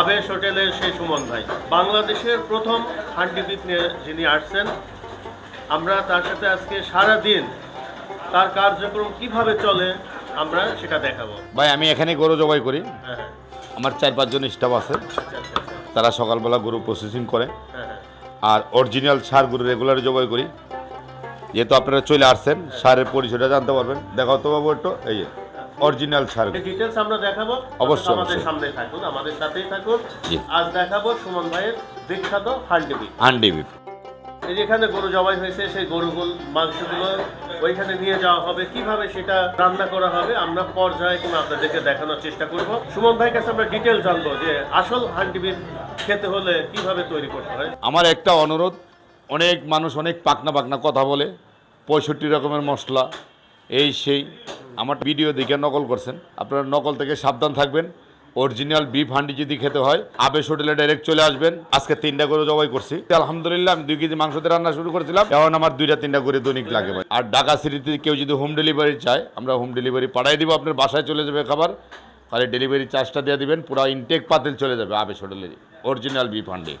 আবেশ হোটেলের সেই সুমন ভাই। বাংলাদেশের প্রথম হান্ডিবিট নিয়ে যিনি আসছেন আমরা তার সাথে আজকে সারা দিন তার কার্যক্রম কীভাবে চলে আমরা সেটা দেখাবো। ভাই আমি এখানে গরু জবাই করি। হ্যাঁ হ্যাঁ। আমার চার পাঁচজন স্টাফ আছে। আচ্ছা আচ্ছা আচ্ছা। তারা সকালবেলা গরু প্রসেসিং করে। হ্যাঁ আর অরিজিনাল সার গরু রেগুলার জবাই করি। যেহেতু আপনারা চলে আসছেন সারের পরিচয়টা জানতে পারবেন। দেখাও তো বাবু একটু এই যে। অরিজিনাল সার ডিটেলস আমরা দেখাবো অবশ্যই, আমাদের। সামনে থাকুন আমাদের সাথেই থাকুন। আজ দেখাবো সুমন ভাইয়ের বিখ্যাত হান্ডিবিট হান্ডি বিপ এই যেখানে গরু জবাই হয়েছে সেই গরুগুলো মাংসগুলো ওইখানে নিয়ে যাওয়া হবে। কীভাবে সেটা রান্না করা হবে আমরা পর্যায়ে কিংবা আপনাদেরকে দেখানোর চেষ্টা করব। সুমন ভাইয়ের কাছে আমরা ডিটেল জানব যে আসল হান্ডিবিট খেতে হলে কীভাবে তৈরি করতে হয়। আমার একটা অনুরোধ অনেক মানুষ অনেক পাকনা পাকনা কথা বলে পঁয়ষট্টি রকমের মশলা এই সেই। আমার ভিডিও দেখে নকল করছেন। আপনারা নকল থেকে সাবধান থাকবেন। অরিজিনাল বিফ হান্ডি যদি খেতে হয়, আবেশ হোটেলে ডাইরেক্ট চলে আসবেন। আজকে তিনটা করে জবাই করছি। আলহামদুলিল্লাহ, আমি দুই কেজি মাংস দিয়ে রান্না শুরু করেছিলাম। এখন আমার দুইটা তিনটা করে দৈনিক লাগে ভাই। আর ঢাকা সিটিতে কেউ যদি হোম ডেলিভারি চায়, আমরা হোম ডেলিভারি পাঠাই দিব। আপনার বাসায় চলে যাবে খাবার। তাহলে ডেলিভারি চার্জটা দিয়ে দিবেন। পুরো ইনটেক পাতিল চলে যাবে আবেশ হোটেলের অরিজিনাল বিফ হান্ডি।